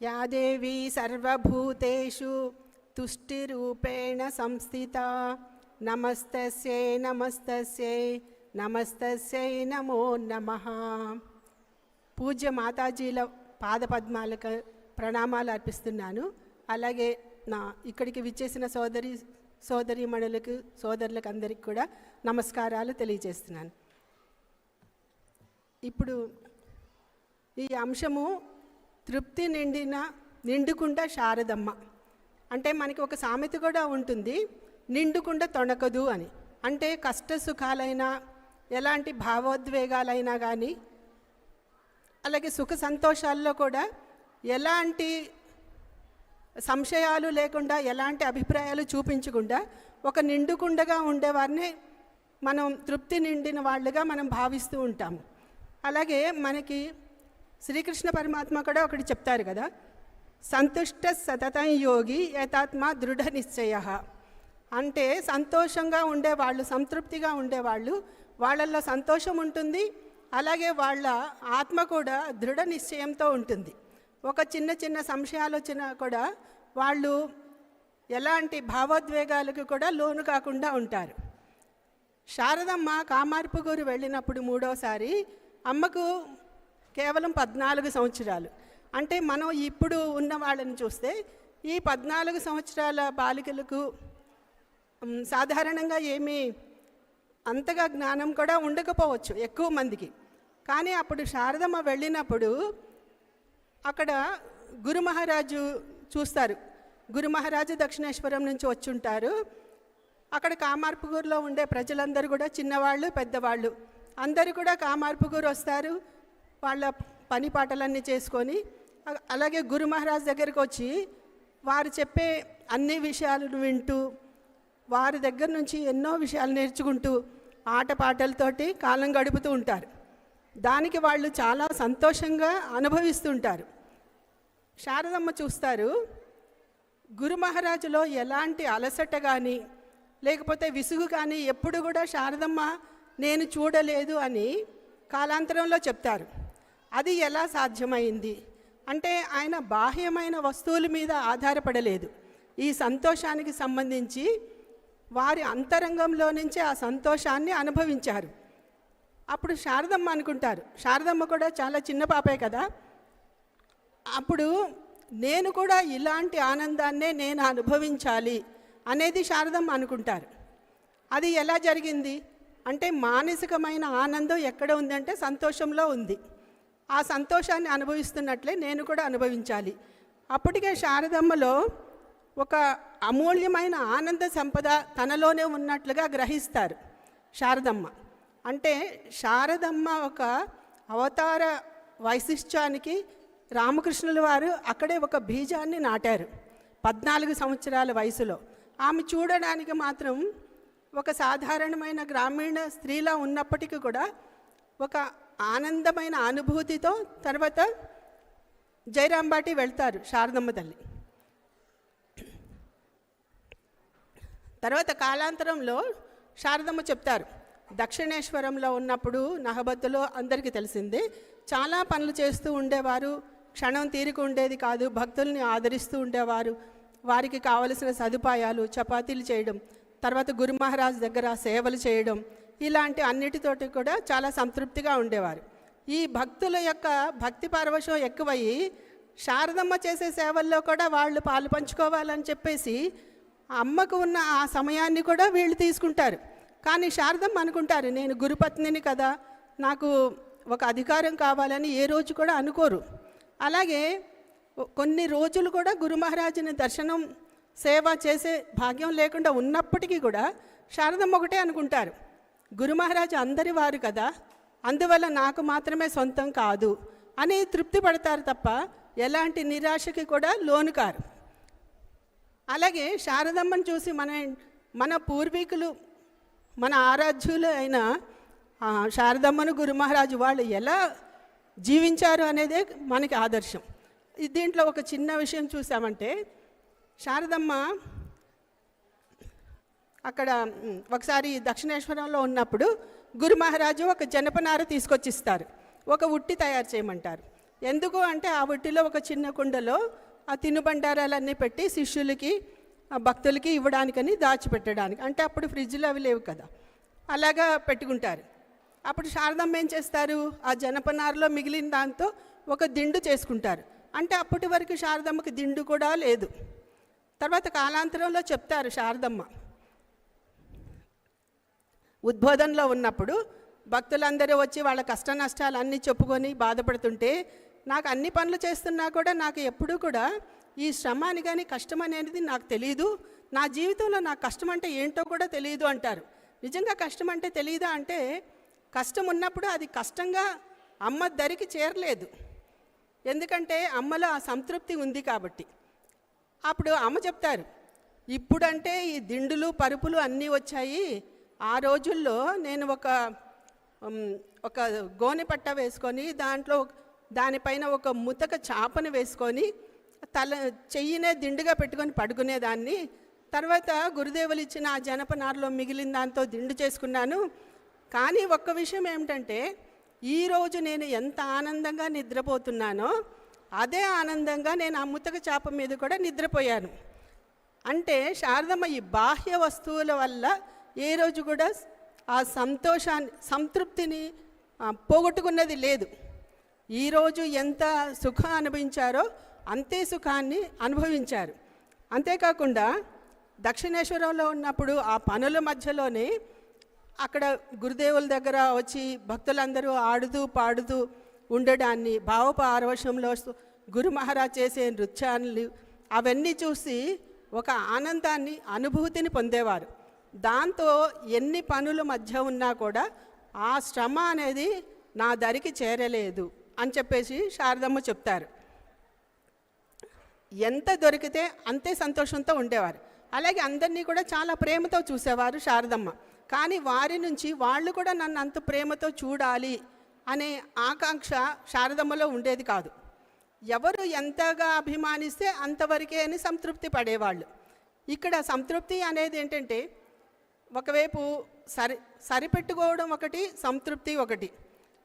या देवी सर्वभूतेषु तुष्टिरूपेण संस्थिता नमस्तस्यै नमस्तस्यै నమస్తస్యై నమో నమ పూజ్య మాతాజీల పాదపద్మాలకు ప్రణామాలు అర్పిస్తున్నాను అలాగే నా ఇక్కడికి విచ్చేసిన సోదరి సోదరీమణులకు సోదరులకు అందరికి కూడా నమస్కారాలు తెలియజేస్తున్నాను ఇప్పుడు ఈ అంశము తృప్తి నిండిన నిండుకుండా శారదమ్మ. అంటే మనకి ఒక సామెత కూడా ఉంటుంది నిండుకుండా తొణకదు అని. అంటే కష్ట సుఖాలైనా ఎలాంటి భావోద్వేగాలైనా కానీ అలాగే సుఖ సంతోషాల్లో కూడా ఎలాంటి సంశయాలు లేకుండా ఎలాంటి అభిప్రాయాలు చూపించకుండా ఒక నిండుకుండగా ఉండేవారిని మనం తృప్తి నిండిన వాళ్ళుగా మనం భావిస్తూ ఉంటాము. అలాగే మనకి శ్రీకృష్ణ పరమాత్మ కూడా ఒకటి చెప్తారు కదా సంతుష్ట సతతం యోగి యథాత్మ దృఢ నిశ్చయ. అంటే సంతోషంగా ఉండేవాళ్ళు సంతృప్తిగా ఉండేవాళ్ళు వాళ్ళల్లో సంతోషం ఉంటుంది అలాగే వాళ్ళ ఆత్మ కూడా దృఢ నిశ్చయంతో ఉంటుంది. ఒక చిన్న చిన్న సంశయాలు వచ్చినా కూడా వాళ్ళు ఎలాంటి భావోద్వేగాలకు కూడా లోను కాకుండా ఉంటారు. శారదమ్మ కామార్పుగూరు వెళ్ళినప్పుడు మూడోసారి అమ్మకు కేవలం పద్నాలుగు సంవత్సరాలు. అంటే మనం ఇప్పుడు ఉన్న వాళ్ళని చూస్తే ఈ పద్నాలుగు సంవత్సరాల బాలికలకు సాధారణంగా ఏమీ అంతగా జ్ఞానం కూడా ఉండకపోవచ్చు ఎక్కువ మందికి. కానీ అప్పుడు శారదమ్మ వెళ్ళినప్పుడు అక్కడ గురు మహారాజు చూస్తారు. గురు మహారాజు దక్షిణేశ్వరం నుంచి వచ్చుంటారు. అక్కడ కామార్పుగూరులో ఉండే ప్రజలందరూ కూడా చిన్నవాళ్ళు పెద్దవాళ్ళు. అందరూ కూడా కామార్పుగూరు వస్తారు. వాళ్ళ పని పాటలన్నీ చేసుకొని అలాగే గురు మహారాజ్ దగ్గరికి వచ్చి వారు చెప్పే అన్ని విషయాలను వింటూ వారి దగ్గర నుంచి ఎన్నో విషయాలు నేర్చుకుంటూ ఆటపాటలతోటి కాలం గడుపుతూ ఉంటారు. దానికి వాళ్ళు చాలా సంతోషంగా అనుభవిస్తుంటారు. శారదమ్మ చూస్తారు గురు మహారాజులో ఎలాంటి అలసట కానీ లేకపోతే విసుగు కానీ ఎప్పుడు కూడా శారదమ్మ నేను చూడలేదు అని కాలాంతరంలో చెప్తారు. అది ఎలా సాధ్యమైంది? అంటే ఆయన బాహ్యమైన వస్తువుల మీద ఆధారపడలేదు. ఈ సంతోషానికి సంబంధించి వారి అంతరంగంలో నుంచే ఆ సంతోషాన్ని అనుభవించారు. అప్పుడు శారదమ్మ అనుకుంటారు. శారదమ్మ కూడా చాలా చిన్న పాపే కదా. అప్పుడు నేను కూడా ఇలాంటి ఆనందాన్నే నేను అనుభవించాలి అనేది శారదమ్మ అనుకుంటారు. అది ఎలా జరిగింది? అంటే మానసికమైన ఆనందం ఎక్కడ ఉందంటే సంతోషంలో ఉంది. ఆ సంతోషాన్ని అనుభవిస్తున్నట్లే నేను కూడా అనుభవించాలి. అప్పటికే శారదమ్మలో ఒక అమూల్యమైన ఆనంద సంపద తనలోనే ఉన్నట్లుగా గ్రహిస్తారు శారదమ్మ. అంటే శారదమ్మ ఒక అవతార వైశిష్ట్యానికి రామకృష్ణుల వారు అక్కడే ఒక బీజాన్ని నాటారు పద్నాలుగు సంవత్సరాల వయసులో. ఆమె చూడడానికి మాత్రం ఒక సాధారణమైన గ్రామీణ స్త్రీలా ఉన్నప్పటికీ కూడా ఒక ఆనందమైన అనుభూతితో తర్వాత జయరాంబాటి వెళ్తారు శారదమ్మ తల్లి. తర్వాత కాలాంతరంలో శారదమ్మ చెప్తారు దక్షిణేశ్వరంలో ఉన్నప్పుడు నహబత్తులో అందరికీ తెలిసిందే. చాలా పనులు చేస్తూ ఉండేవారు. క్షణం తీరిక ఉండేది కాదు. భక్తుల్ని ఆదరిస్తూ ఉండేవారు. వారికి కావలసిన సదుపాయాలు చపాతీలు చేయడం తర్వాత గురు మహారాజ్ దగ్గర సేవలు చేయడం ఇలాంటి అన్నిటితోటి కూడా చాలా సంతృప్తిగా ఉండేవారు. ఈ భక్తుల యొక్క భక్తి పరవశం ఎక్కువయ్యి శారదమ్మ చేసే సేవల్లో కూడా వాళ్ళు పాలు పంచుకోవాలని చెప్పేసి ఆ అమ్మకు ఉన్న ఆ సమయాన్ని కూడా వీళ్ళు తీసుకుంటారు. కానీ శారదమ్మ అనుకుంటారు నేను గురుపత్నిని కదా నాకు ఒక అధికారం కావాలని ఏ రోజు కూడా అనుకోరు. అలాగే కొన్ని రోజులు కూడా గురు మహారాజుని దర్శనం సేవ చేసే భాగ్యం లేకుండా ఉన్నప్పటికీ కూడా శారదమ్మ ఒకటే అనుకుంటారు. గురు మహారాజు అందరి వారు కదా అందువల్ల నాకు మాత్రమే సొంతం కాదు అని తృప్తి పడతారు తప్ప ఎలాంటి నిరాశకి కూడా లోను కారు. అలాగే శారదమ్మను చూసి మన మన పూర్వీకులు మన ఆరాధ్యులు అయిన శారదమ్మను గురు మహారాజు వాళ్ళు ఎలా జీవించారు అనేదే మనకి ఆదర్శం. దీంట్లో ఒక చిన్న విషయం చూసామంటే శారదమ్మ అక్కడ ఒకసారి దక్షిణేశ్వరంలో ఉన్నప్పుడు గురు మహారాజు ఒక జనపనార తీసుకొచ్చిస్తారు. ఒక ఉట్టి తయారు చేయమంటారు. ఎందుకు అంటే ఆ ఉట్టిలో ఒక చిన్న కుండలో ఆ తినుబండారాలన్నీ పెట్టి శిష్యులకి భక్తులకి ఇవ్వడానికని దాచిపెట్టడానికి. అంటే అప్పుడు ఫ్రిడ్జ్లో అవి లేవు కదా. అలాగా పెట్టుకుంటారు. అప్పుడు శారదమ్మ ఏం చేస్తారు? ఆ జనపనారలో మిగిలిన దాంతో ఒక దిండు చేసుకుంటారు. అంటే అప్పటి వరకు శారదమ్మకి దిండు కూడా లేదు. తర్వాత కాలాంతరంలో చెప్తారు శారదమ్మ. ఉద్బోధనలో ఉన్నప్పుడు భక్తులందరూ వచ్చి వాళ్ళ కష్ట నష్టాలు అన్నీ చెప్పుకొని బాధపడుతుంటే నాకు అన్ని పనులు చేస్తున్నా కూడా నాకు ఎప్పుడూ కూడా ఈ శ్రమ అని కానీ కష్టం అనేది నాకు తెలియదు నా జీవితంలో నాకు కష్టం అంటే ఏంటో కూడా తెలియదు అంటారు. నిజంగా కష్టం అంటే తెలియదా అంటే కష్టం ఉన్నప్పుడు అది కష్టంగా అమ్మ దరికి చేరలేదు. ఎందుకంటే అమ్మలో ఆ సంతృప్తి ఉంది కాబట్టి. అప్పుడు అమ్మ చెప్తారు ఇప్పుడంటే ఈ దిండులు పరుపులు అన్నీ వచ్చాయి. ఆ రోజుల్లో నేను ఒక ఒక గోనె పట్ట వేసుకొని దాంట్లో దానిపైన ఒక ముతక చాపను వేసుకొని తల చెయ్యినే దిండుగా పెట్టుకొని పడుకునేదాన్ని. తర్వాత గురుదేవులు ఇచ్చిన ఆ జనపనారలో మిగిలిన దాంతో దిండు చేసుకున్నాను. కానీ ఒక్క విషయం ఏమిటంటే ఈరోజు నేను ఎంత ఆనందంగా నిద్రపోతున్నానో అదే ఆనందంగా నేను ఆ ముతక చాప మీద కూడా నిద్రపోయాను. అంటే శారదమ్మ ఈ బాహ్య వస్తువుల వల్ల ఏ రోజు కూడా ఆ సంతోషాన్ని సంతృప్తిని పోగొట్టుకున్నది లేదు. ఈరోజు ఎంత సుఖం అనుభవించారో అంతే సుఖాన్ని అనుభవించారు. అంతేకాకుండా దక్షిణేశ్వరంలో ఉన్నప్పుడు ఆ పనుల మధ్యలోనే అక్కడ గురుదేవుల దగ్గర వచ్చి భక్తులందరూ ఆడుతూ పాడుతూ ఉండడాన్ని భావపారవశంలో గురు మహారాజ్ చేసే నృత్యాలు అవన్నీ చూసి ఒక ఆనందాన్ని అనుభూతిని పొందేవారు. దాంతో ఎన్ని పనుల మధ్య ఉన్నా కూడా ఆ శ్రమ అనేది నా దరికి చేరలేదు అని చెప్పేసి శారదమ్మ చెప్తారు. ఎంత దొరికితే అంతే సంతోషంతో ఉండేవారు. అలాగే అందరినీ కూడా చాలా ప్రేమతో చూసేవారు శారదమ్మ. కానీ వారి నుంచి వాళ్ళు కూడా నన్ను అంత ప్రేమతో చూడాలి అనే ఆకాంక్ష శారదమ్మలో ఉండేది కాదు. ఎవరు ఎంతగా అభిమానిస్తే అంతవరకే అని సంతృప్తి పడేవాళ్ళు. ఇక్కడ సంతృప్తి అనేది ఏంటంటే ఒకవైపు సరి సరిపెట్టుకోవడం ఒకటి సంతృప్తి ఒకటి.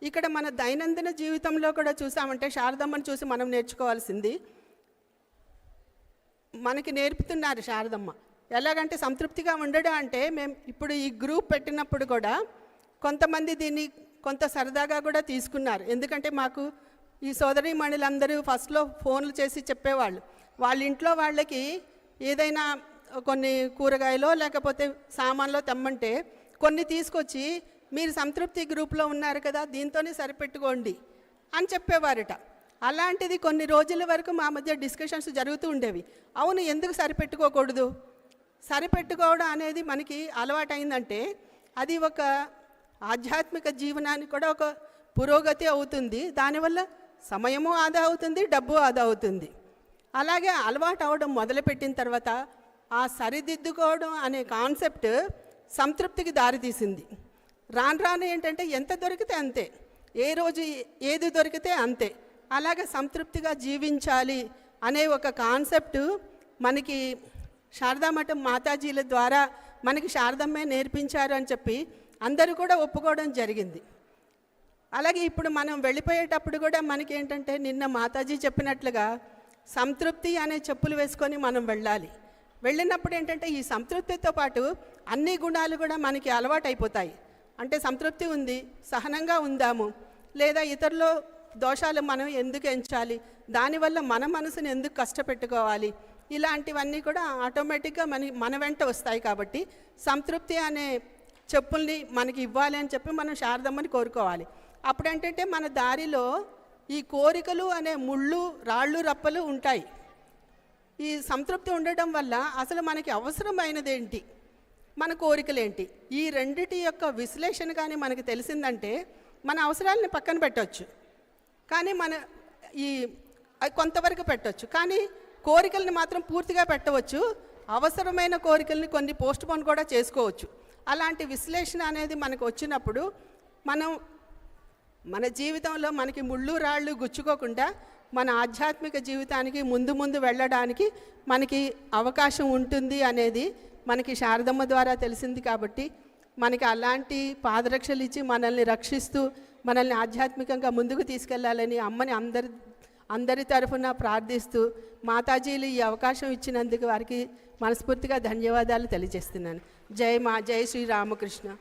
ఇక్కడ మన దైనందిన జీవితంలో కూడా చూసామంటే శారదమ్మని చూసి మనం నేర్చుకోవాల్సింది మనకి నేర్పుతున్నారు శారదమ్మ. ఎలాగంటే సంతృప్తిగా ఉండడం అంటే మేము ఇప్పుడు ఈ గ్రూప్ పెట్టినప్పుడు కూడా కొంతమంది దీన్ని కొంత సరదాగా కూడా తీసుకున్నారు. ఎందుకంటే మాకు ఈ సోదరి మణులందరూ ఫస్ట్లో ఫోన్లు చేసి చెప్పేవాళ్ళు. వాళ్ళ ఇంట్లో వాళ్ళకి ఏదైనా కొన్ని కూరగాయలో లేకపోతే సామాన్లో తెమ్మంటే కొన్ని తీసుకొచ్చి మీరు సంతృప్తి గ్రూప్లో ఉన్నారు కదా దీంతోనే సరిపెట్టుకోండి అని చెప్పేవారట. అలాంటిది కొన్ని రోజుల వరకు మా మధ్య డిస్కషన్స్ జరుగుతూ ఉండేవి. అవును ఎందుకు సరిపెట్టుకోకూడదు? సరిపెట్టుకోవడం అనేది మనకి అలవాటైందంటే అది ఒక ఆధ్యాత్మిక జీవనానికి కూడా ఒక పురోగతి అవుతుంది. దానివల్ల సమయము ఆదా అవుతుంది డబ్బు ఆదా అవుతుంది. అలాగే అలవాటు అవడం మొదలుపెట్టిన తర్వాత ఆ సరిదిద్దుకోవడం అనే కాన్సెప్ట్ సంతృప్తికి దారితీసింది రాను రాను ఏంటంటే ఎంత దొరికితే అంతే ఏ రోజు ఏది దొరికితే అంతే. అలాగే సంతృప్తిగా జీవించాలి అనే ఒక కాన్సెప్ట్ మనకి శారదామఠం మాతాజీల ద్వారా మనకి శారదమ్మే నేర్పించారు అని చెప్పి అందరూ కూడా ఒప్పుకోవడం జరిగింది. అలాగే ఇప్పుడు మనం వెళ్ళిపోయేటప్పుడు కూడా మనకి ఏంటంటే నిన్న మాతాజీ చెప్పినట్లుగా సంతృప్తి అనే చెప్పులు వేసుకొని మనం వెళ్ళాలి. వెళ్ళినప్పుడు ఏంటంటే ఈ సంతృప్తితో పాటు అన్ని గుణాలు కూడా మనకి అలవాటు అయిపోతాయి అంటే సంతృప్తి ఉంది సహనంగా ఉందాము లేదా ఇతరులు దోషాలు మనం ఎందుకు ఎంచాలి దానివల్ల మన మనసుని ఎందుకు కష్టపెట్టుకోవాలి ఇలాంటివన్నీ కూడా ఆటోమేటిక్గా మన మన వెంట వస్తాయి కాబట్టి సంతృప్తి అనే చెప్పుల్ని మనకి ఇవ్వాలి అని చెప్పి మనం శారదమ్మని కోరుకోవాలి. అప్పుడేంటంటే మన దారిలో ఈ కోరికలు అనే ముళ్ళు రాళ్ళు రప్పలు ఉంటాయి. ఈ సంతృప్తి ఉండటం వల్ల అసలు మనకి అవసరమైనదేంటి? మన కోరికలేంటి? ఈ రెండిటి యొక్క విశ్లేషణ కానీ మనకి తెలిసిందంటే మన అవసరాలని పక్కన పెట్టవచ్చు కానీ మన ఈ కొంతవరకు పెట్టవచ్చు కానీ కోరికల్ని మాత్రం పూర్తిగా పెట్టవచ్చు. అవసరమైన కోరికల్ని కొన్ని పోస్ట్ పోన్ కూడా చేసుకోవచ్చు. అలాంటి విశ్లేషణ అనేది మనకు వచ్చినప్పుడు మనం మన జీవితంలో మనకి ముళ్ళు రాళ్ళు గుచ్చుకోకుండా మన ఆధ్యాత్మిక జీవితానికి ముందు ముందు వెళ్ళడానికి మనకి అవకాశం ఉంటుంది అనేది మనకి శారదమ్మ ద్వారా తెలిసింది కాబట్టి మనకి అలాంటి పాదరక్షలు ఇచ్చి మనల్ని రక్షిస్తూ మనల్ని ఆధ్యాత్మికంగా ముందుకు తీసుకెళ్ళాలని అమ్మని అందరి అందరి తరఫున ప్రార్థిస్తూ మాతాజీలు ఈ అవకాశం ఇచ్చినందుకు వారికి మనస్ఫూర్తిగా ధన్యవాదాలు తెలియజేస్తున్నాను. జై మా జై శ్రీ రామకృష్ణ.